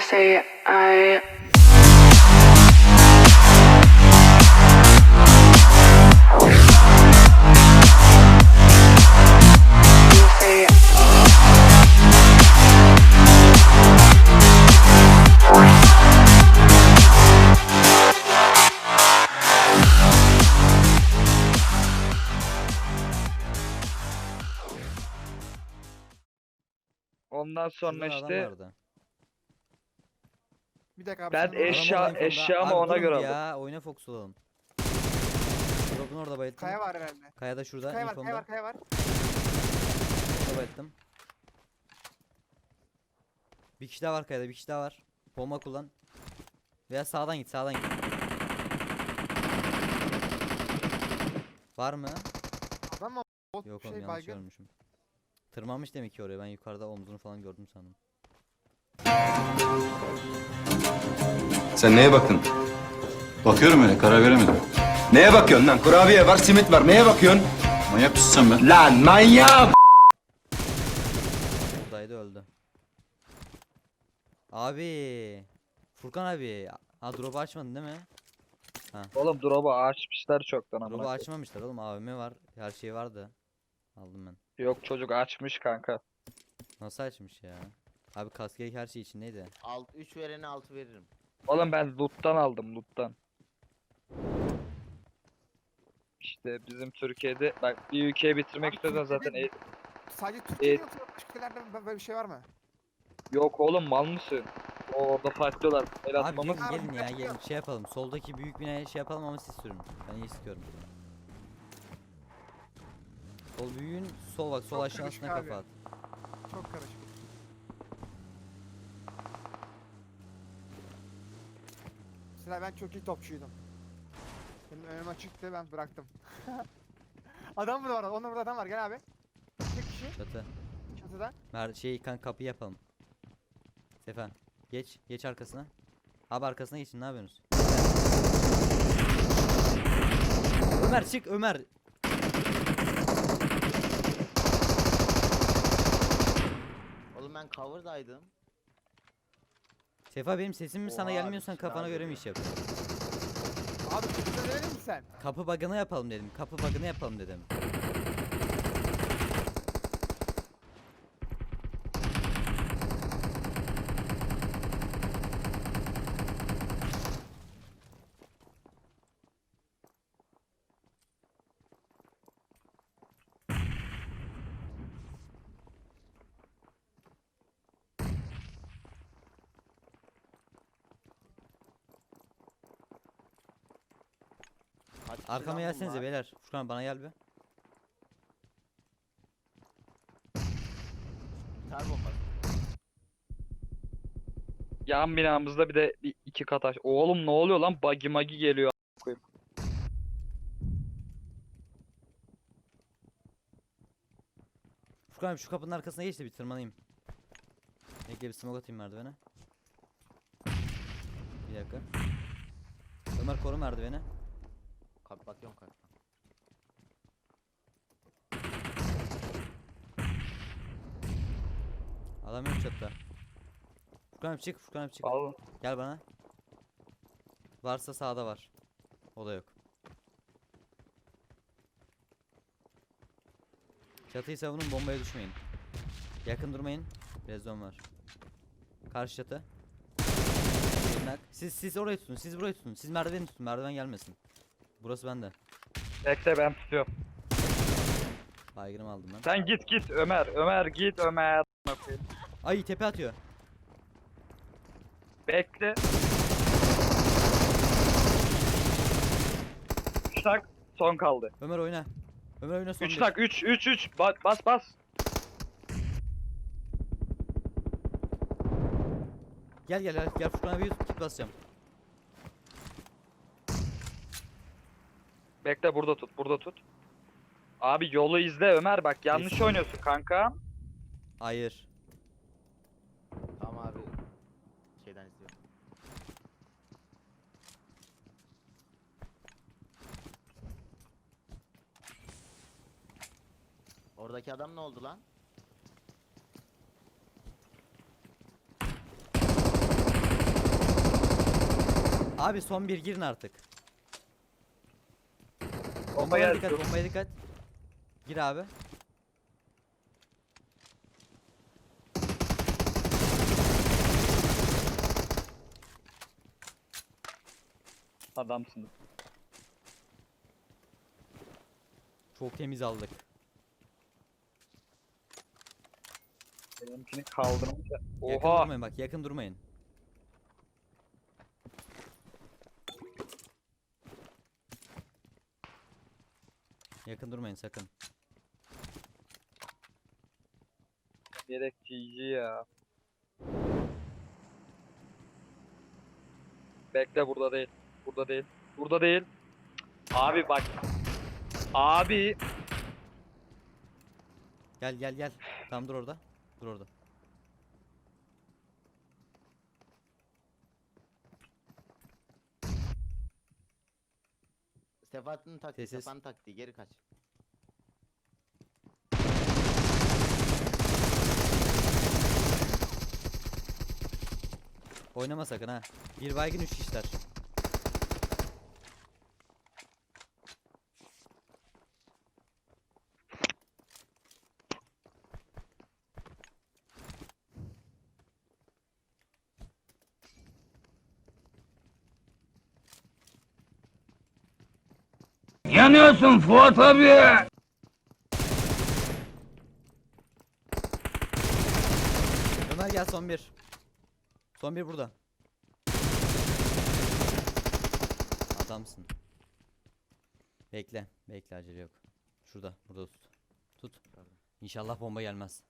say I say Ondan sonra adam işte vardı. Bir dakika abi. Ben sen eşya- eşyamı Abi ona durun göre bir Ya oyuna fokus olalım. Drop'un orada bayılttım. Kaya var herhalde. Kaya da şurada. Kaya var, kaya var, kaya var. Orada bayılttım. Bir kişi daha var kayada, bir kişi daha var. Bomba kullan. Veya sağdan git, sağdan git. Var mı? Adam mı? Bot Yok oğlum şey yanlış baygın. görmüşüm. Tırmanmış demek ki oraya. Ben yukarıda omzunu falan gördüm sandım. Sen neye baktın? Bakıyorum öyle karar veremedim. Neye bakıyorsun lan? Kurabiye var, simit var. Neye bakıyorsun? Manyak mısın sen be? Lan manyak! Buradaydı öldü. Abi. Furkan abi. Ha drop'u açmadın değil mi? oğlum drop'u açmışlar çoktan ama. Drop'u açmamışlar oğlum. AVM var. Her şey vardı. Aldım ben. Yok çocuk açmış kanka. Nasıl açmış ya? Abi kaskelik her şey içindeydi. Alt 3 verene 6 veririm. Oğlum ben loot'tan aldım loot'tan. İşte bizim Türkiye'de bak bir ülkeyi bitirmek Abi istiyorsan zaten Türkiye'de- e- Sadece Türkiye'de Evet. yoksa başka ülkelerde böyle bir şey var mı? yok oğlum mal mısın? O orada fightlıyorlar. El Abi atmamız gelin gelin ya gelin şey yapalım. Soldaki büyük binaya şey yapalım ama siz sürün. Ben iyi sıkıyorum. Sol büyüğün sol bak sol Çok aşağısına karışık kafa abi. at. Çok karışık. Mesela ben çok iyi topçuydum. Benim önüm açıktı ben bıraktım. adam burada var. Onun burada adam var. Gel abi. Tek kişi Çatı. çatıda. Mer şey kan kapıyı yapalım. Sefen geç geç arkasına. Abi arkasına geçin ne yapıyorsunuz? Ömer çık Ömer. Oğlum ben cover'daydım. Sefa benim sesim mi sana Oha, gelmiyorsan bir şey kafana göre mi iş yap? Abi çatıda demedin mi sen? Kapı bug'ını yapalım dedim. Kapı bug'ını yapalım dedim. Arkama gelsenize beyler. Furkan bana gel bir. Ter bombası. yan binamızda bir de bir iki kat aş. Oğlum ne oluyor lan? Buggy magi geliyor. a- koyayım. Furkan abi şu kapının arkasına geç de bir tırmanayım. Bekle bir smoke atayım merdivene. Bir dakika. Ömer koru merdiveni. Bakıyorum kalk. Adam yok çatıda. Furkan abi çık, Furkan abi çık. Al. Gel bana. Varsa sağda var. O da yok. Çatıyı savunun bombaya düşmeyin. Yakın durmayın. Rezon var. Karşı çatı. Siz siz orayı tutun. Siz burayı tutun. Siz merdiveni tutun. Merdiven gelmesin. Burası bende. Bekle ben tutuyorum. Baygınımı aldım ben. Sen git git Ömer. Ömer git Ömer. Ay tepe atıyor. Bekle. Üç tak son kaldı. Ömer oyna. Ömer oyna son 3 bir. tak 3 3 3 bas bas bas. Gel gel gel. Gel Furkan abi kit basacağım. Bekle burada tut burada tut. Abi yolu izle Ömer bak yanlış Kesin. oynuyorsun kanka. Hayır. Tamam abi. Şeyden izliyorum. Oradaki adam ne oldu lan? Abi son bir girin artık. Bomba Bombaya dikkat, bombaya dikkat. Gir abi. Adamsın. Çok temiz aldık. Benimkini kaldırmış. ya. Yakın Oha. durmayın bak, yakın durmayın. Yakın durmayın sakın. Gerek GG ya. Bekle burada değil. Burada değil. Burada değil. Abi bak. Abi. Gel gel gel. Tamam dur orada. Dur orada. Sefat'ın taktiği, Sessiz. Sefa'nın taktiği geri kaç. Oynama sakın ha. Bir baygın üç işler. Yanıyorsun Fuat abi. Ömer gel son bir. Son bir burada. Adamsın. Bekle. Bekle acele yok. Şurada. Burada tut. Tut. İnşallah bomba gelmez.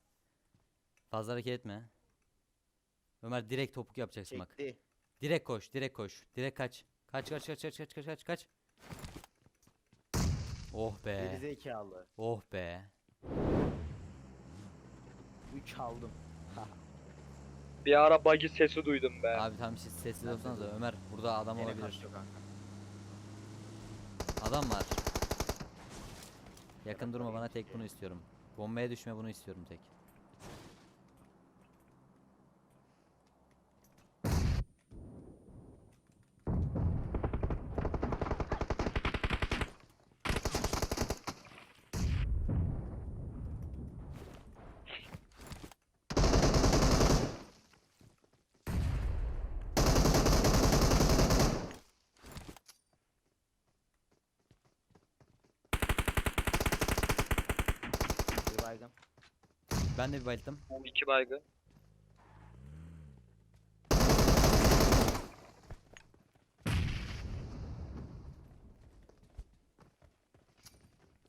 Fazla hareket etme. Ömer direkt topuk yapacaksın bak. Çekti. Direkt koş. Direkt koş. Direkt kaç. Kaç kaç kaç kaç kaç kaç kaç kaç. Oh be. Geri zekalı. Oh be. 3 aldım. Bir ara buggy sesi duydum be. Abi tamam siz sessiz olsanız Ömer burada adam Gene olabilir. kaçtı kanka. Adam var. Yakın durma bana tek bunu istiyorum. Bombaya düşme bunu istiyorum tek. Bir baygın. Ben de bir bayıldım. İki baygın.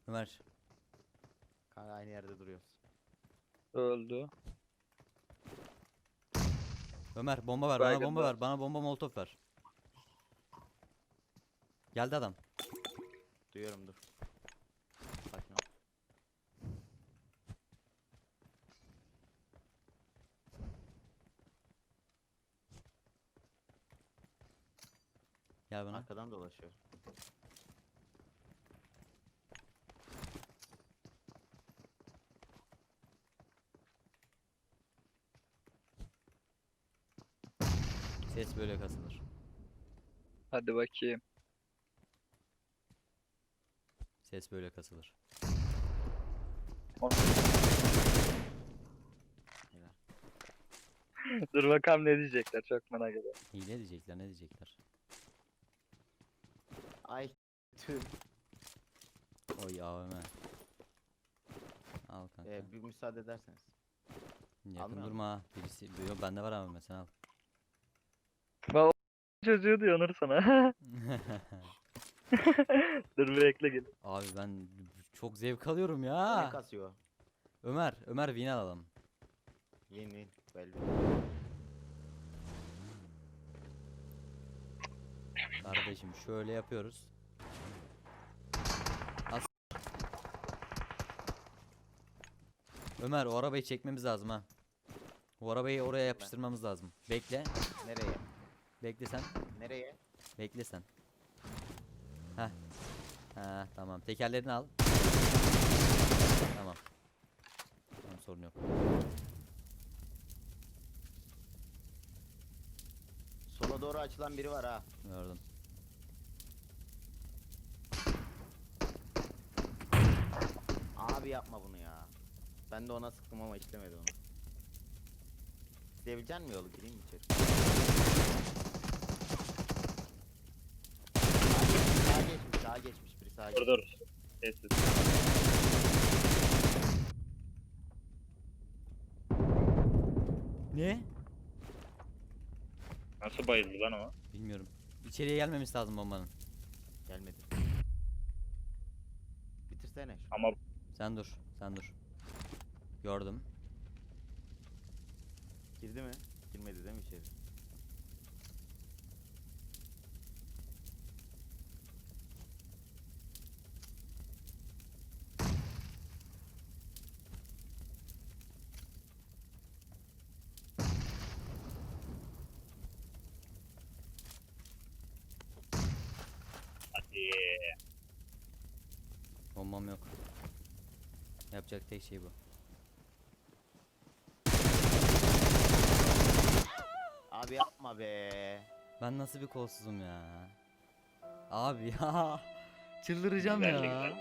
Ömer. Kanka aynı yerde duruyoruz. Öldü. Ömer bomba ver bana Baygın bomba var. ver. Bana bomba molotof ver. Geldi adam. Duyuyorum dur. Gel bana. Arkadan dolaşıyor. Ses böyle kasılır. Hadi bakayım. Ses böyle kasılır. Dur bakalım ne diyecekler çok merak ediyorum. İyi ne diyecekler ne diyecekler. Ay tüm. Oy AVM. Al kanka. Ee, bir müsaade ederseniz. Yakın almıyor durma ha. Birisi yok bende var AVM sen al. Çocuğu diyor sana. Dur bir bekle gel. Abi ben çok zevk alıyorum Ne ya. kasıyor? Ömer, Ömer win alalım. Win win. Belli. Kardeşim şöyle yapıyoruz. As Ömer o arabayı çekmemiz lazım ha. O arabayı oraya yapıştırmamız lazım. Bekle. Nereye? Bekle sen. Nereye? Bekle sen. Heh. Ha tamam. Tekerlerini al. Tamam. Tamam sorun yok. Sola doğru açılan biri var ha. Gördüm. Abi yapma bunu ya. Ben de ona sıktım ama işlemedi onu. İsteyebilecek mi yolu gireyim mi içeri? Sağa geçmiş, sağa geçmiş, biri sağa geçmiş. Dur dur. Sessiz. Ne? Nasıl bayıldı lan o? Bilmiyorum. İçeriye gelmemesi lazım bombanın. Gelmedi. Bitirsene şu. Ama Sen dur. Sen dur. Gördüm. Girdi mi? Girmedi değil mi içeri? hadi. Bombam yok. Yapacak tek şey bu. Abi yapma be. Ben nasıl bir kolsuzum ya. Abi ya. Çıldıracağım ya.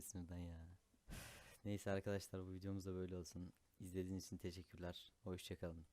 Sinirden ya. Neyse arkadaşlar bu videomuz da böyle olsun. İzlediğiniz için teşekkürler. Hoşçakalın.